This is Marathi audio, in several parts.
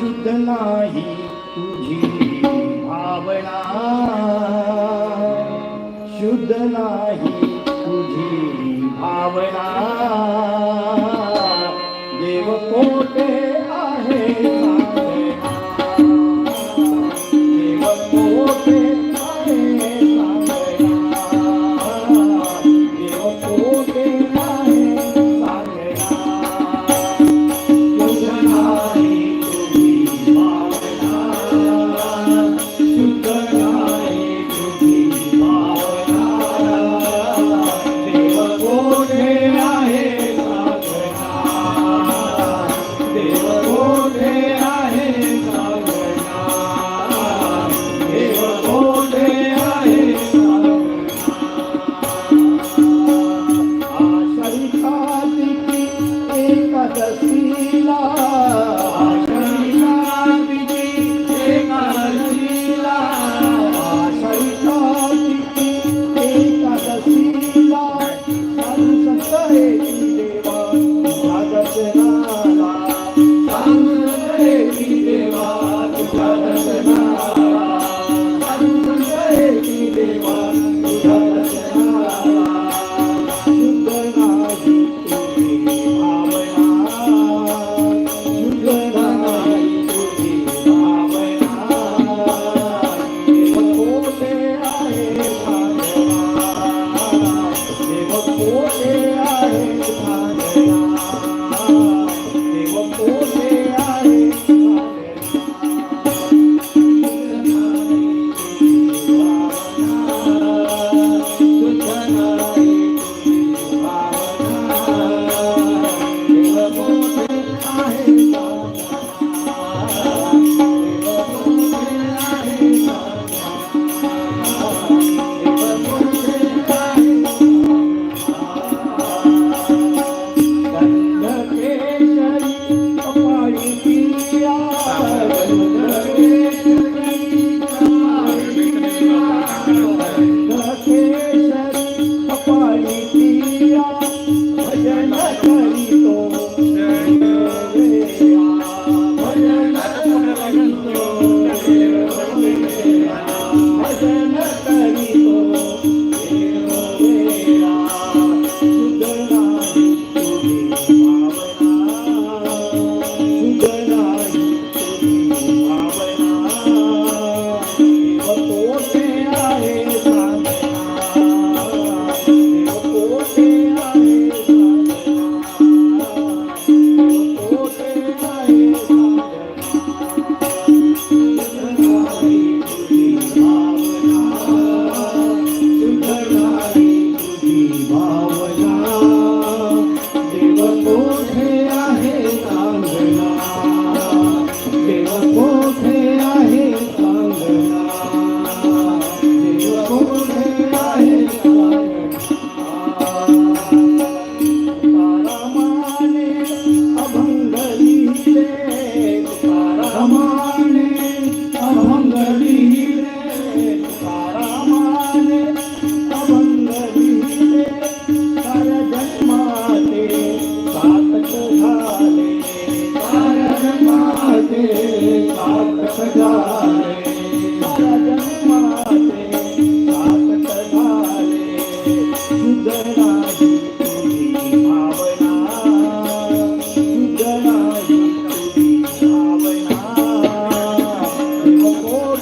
शुद्ध नाही तुझी भावना. शुद्ध नाही तुझी भावना. देवकोट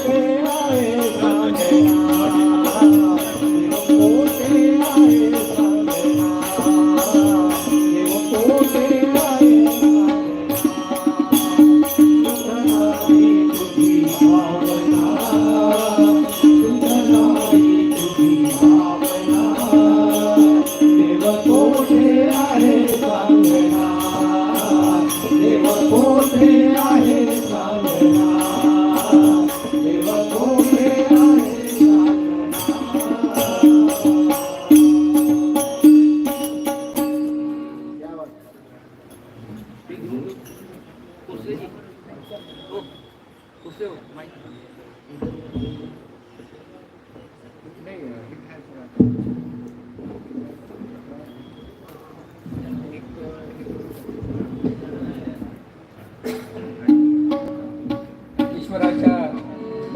Amen.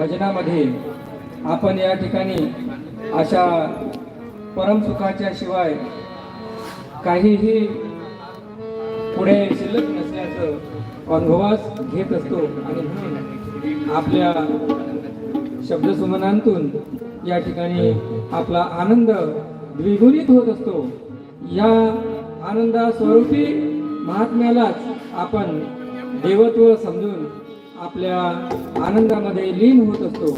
भजनामध्ये आपण या ठिकाणी अशा परमसुखाच्या शिवाय काहीही पुढे शिल्लक नसल्याचं अनुभवास घेत असतो. आणि आपल्या शब्दसुमनांतून या ठिकाणी आपला आनंद द्विगुणित होत असतो. या आनंदा स्वरूपी महात्म्यालाच आपण देवत्व समजून आपल्या आनंदामध्ये लीन होत असतो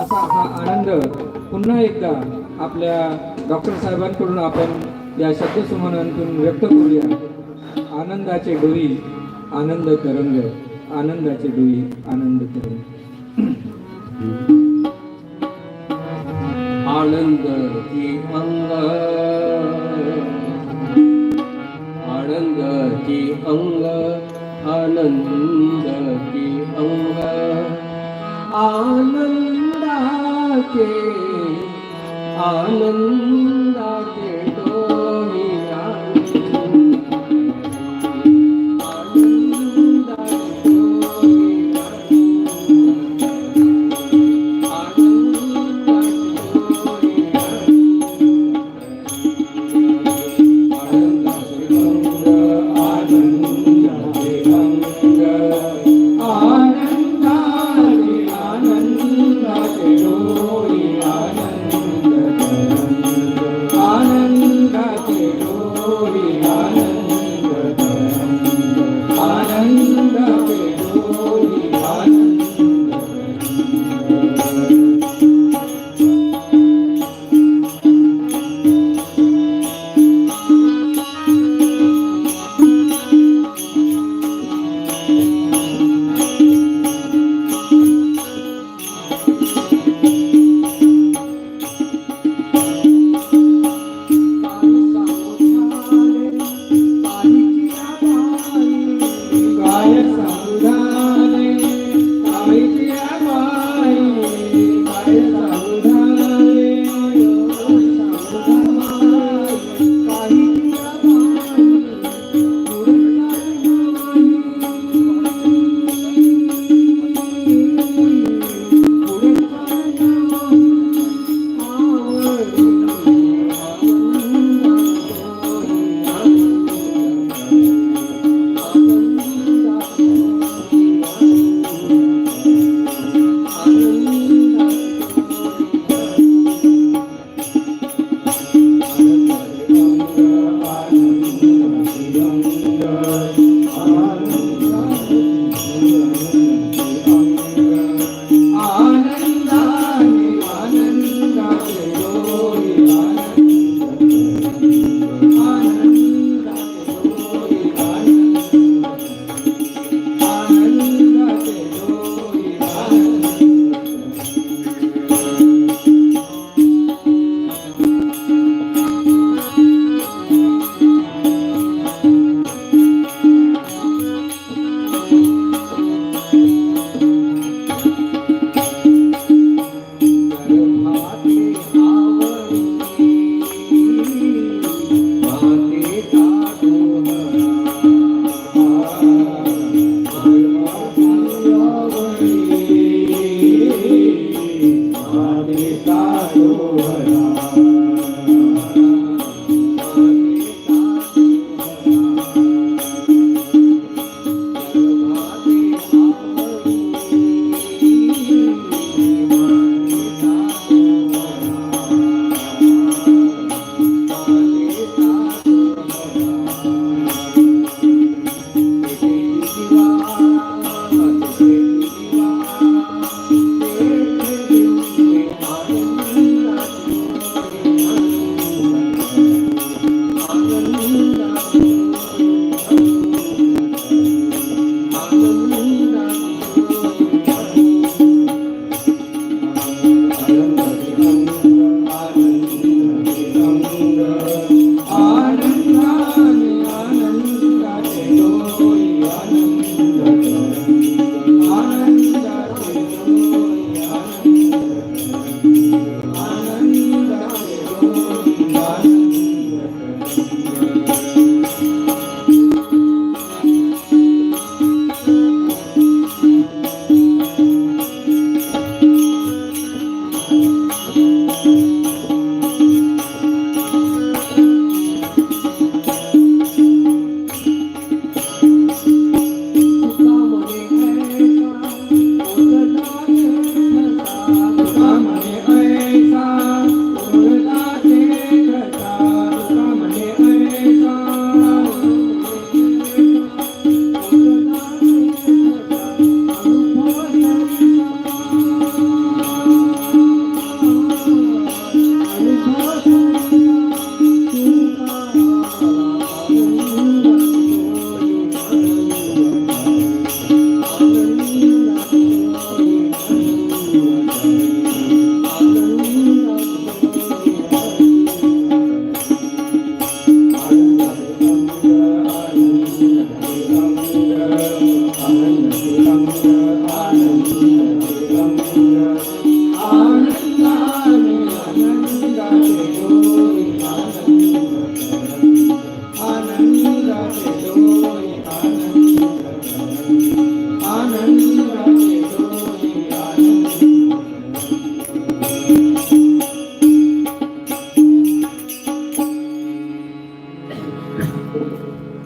असा हा आनंद पुन्हा एकदा आपल्या डॉक्टर साहेबांकडून आपण या शब्दसुमनांतून व्यक्त करूया. आनंदाचे डोई आनंद तरंग आनंदाचे डोई आनंद तरंग. आनंद की आनंद आनंदाचे आनंदाचे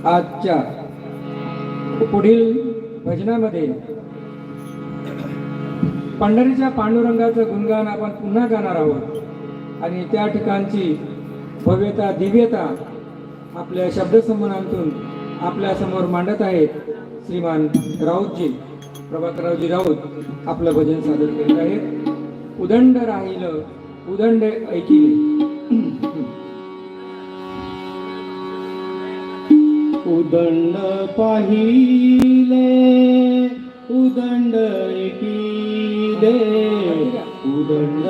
आजच्या पुढील भजनामध्ये पंढरीच्या पांडुरंगाचं गुणगान आपण पुन्हा गाणार आहोत. आणि त्या ठिकाणची भव्यता दिव्यता आपल्या शब्दसंबंधातून आपल्यासमोर मांडत आहेत श्रीमान राऊतजी. प्रभाकररावजी राऊत आपलं भजन सादर करीत आहेत. उदंड राहिलं उदंड ऐकिले. उदंड पाहिले उदंड दे उदंड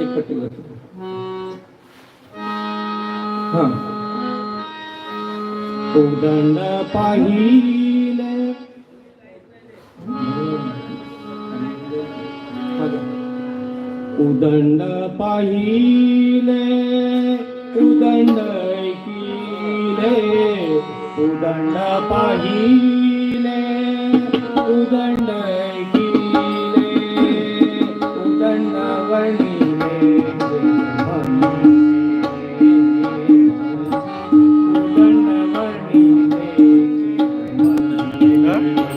एक पट्टी वरती. उदंड पाहिले. उदंड पाहिले उदंड उदंड पाहिले. उदंड